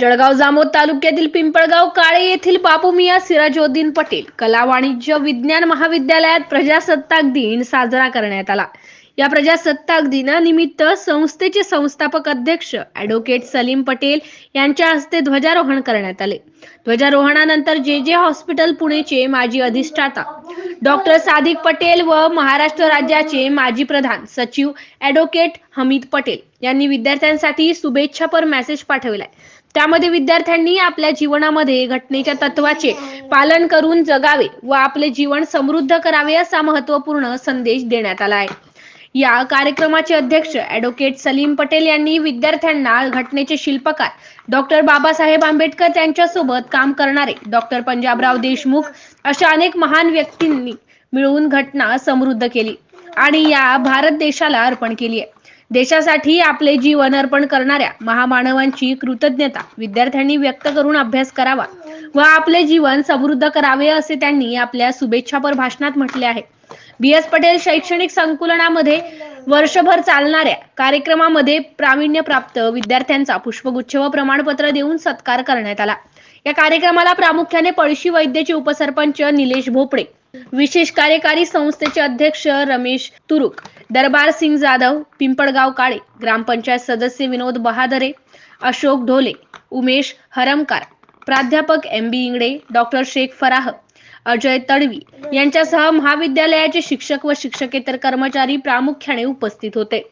जळगाव जामोद तालुक्यातील पिंपळगाव काळे येथील बाबू मिया सिराजोद्दीन पटेल कला वाणिज्य विज्ञान महाविद्यालयात प्रजासत्ताक दिन साजरा करण्यात आला. या प्रजासत्ताक दिनानिमित्त संस्थेचे संस्थापक अध्यक्ष ॲडव्होकेट सलीम पटेल यांच्या हस्ते ध्वजारोहण करण्यात आले. ध्वजारोहणानंतर जे जे हॉस्पिटल पुणेचे माजी अधिष्ठाता डॉक्टर सादिक पटेल व महाराष्ट्र राज्याचे माजी प्रधान सचिव ॲडव्होकेट हमीद पटेल यांनी विद्यार्थ्यांसाठी शुभेच्छापर मेसेज पाठविलाय. त्यामध्ये विद्यार्थ्यांनी आपल्या जीवनामध्ये घटनेच्या तत्वाचे पालन करून जगावे व आपले जीवन समृद्ध करावे असा महत्त्वपूर्ण संदेश देण्यात आला आहे. या कार्यक्रमाचे अध्यक्ष ॲडव्होकेट सलीम पटेल यांनी विद्यार्थ्यांना घटनेचे शिल्पकार डॉक्टर बाबासाहेब आंबेडकर त्यांच्यासोबत काम करणारे डॉक्टर पंजाबराव देशमुख अशा अनेक महान व्यक्तींनी मिळून घटना समृद्ध केली आणि या भारत देशाला अर्पण केली आहे. देशासाठी आपले जीवन अर्पण करणाऱ्या महामानवांची कृतज्ञता विद्यार्थ्यांनी व्यक्त करून अभ्यास करावा व आपले जीवन समृद्ध करावे असे त्यांनी आपल्या शुभेच्छापर भाषणात म्हटले आहे. बी. एस. पटेल शैक्षणिक संकुलनामध्ये वर्षभर चालणाऱ्या कार्यक्रमामध्ये प्रावीण्य प्राप्त विद्यार्थ्यांचा पुष्पगुच्छ व प्रमाणपत्र देऊन सत्कार करण्यात आला. या कार्यक्रमाला प्रामुख्याने पळशी वैद्यचे उपसरपंच निलेश भोपळे विशेष कार्यकारी संस्थेचे अध्यक्ष रमेश तुरुक दरबार सिंग जाधव पिंपळगाव काळे ग्रामपंचायत सदस्य विनोद बहादरे अशोक ढोले उमेश हरमकार प्राध्यापक M B Ingde doctor Sheikh Farah Ajay Tadvi यांच्यासह महाविद्यालयाचे शिक्षक व शिक्षकेतर कर्मचारी प्रामुख्याने उपस्थित होते.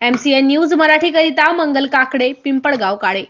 एम सी एन न्यूज मराठीकरिता मंगल काकडे पिंपळगाव काळे.